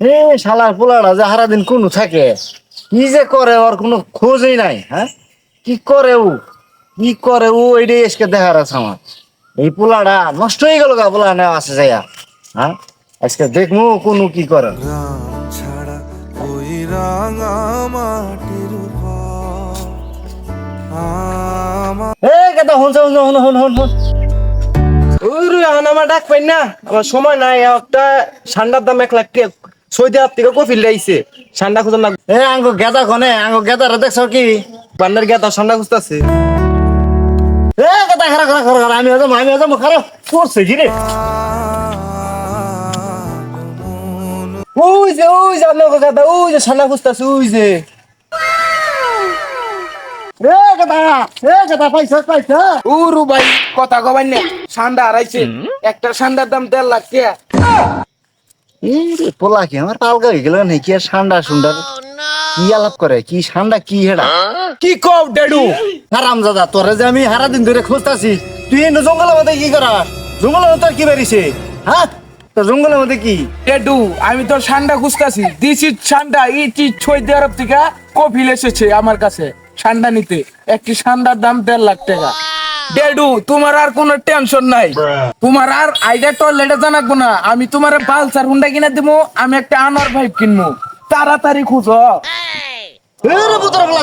এ শালার পোলাটা যে সারাদিন কোনো থাকে কি যে করে ওর কোনো খোঁজই নাই হ্যাঁ? কি করে ও? কি করে ও এটাই এসকে দেখার আছে আমার? এই পোলাটা নষ্ট হয়ে গেল গা পোলা নেওয়া আছে যাইয়া হ্যাঁ? আজকে দেখব কোনো কি করে। আমার ডাক পাই না আমার সময় নাই একটা ঠান্ডার দাম এক লাখ টাকা সৌদি আরব থেকে কফি লাইছে ঠান্ডা খুঁজে না এ আঙ্গো গেদা কনে আঙ্গো গেদারে দেখছ কি? বান্নার গিয়া তার ঠান্ডা খুঁজতেছে। এ গেদা খারা খারা খারা আমি হজাম আমি হজাম খারা করছে কি রে? ওই যে ওই যে আপনার কথা ওই যে ঠান্ডা খুঁজতেছে ওই যে। এ গেদা এ গেদা পাইছা পাইছা। উরু ভাই কথা কবাই না ঠান্ডা হারাইছে। একটা ঠান্ডার দাম দেড় লাখ টাকা এই পোলা কি আমার পালগা হয়ে গেল নাকি? আর ঠান্ডা সুন্দর? কি আলাপ করে? কি ঠান্ডা কি হেডা? কি কও ডেডু? হারাম দাদা তোরে যে আমি সারা দিন ধরে খুঁজতাছি তুই এনে জঙ্গলের মধ্যে কি করাস? জঙ্গলের মধ্যে কি বেরিয়েছে? হ্যাঁ? তো জঙ্গলের মধ্যে কি? ডেডু আমি তো ঠান্ডা খুঁজতেছি। দিস ইজ ঠান্ডা ইট ইজ সৌদি আরব থেকে কফিল এসেছে আমার কাছে। ঠান্ডা নিতে। একটি ঠান্ডার দাম দেড় লাখ টাকা। ডেডু তোমার আর কোনো টেনশন নাই। তোমার আর আইডিয়া টয়লেটে জানাব না। আমি তোমার পালসার হুন্ডা কিনে দেবো আমি একটা আনোয়ার ভাইব কিনবো তাড়াতাড়ি খুঁজো।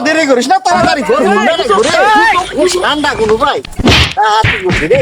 দেরি করিস না তাড়াতাড়ি ঠান্ডা কোনো ভাই। রে।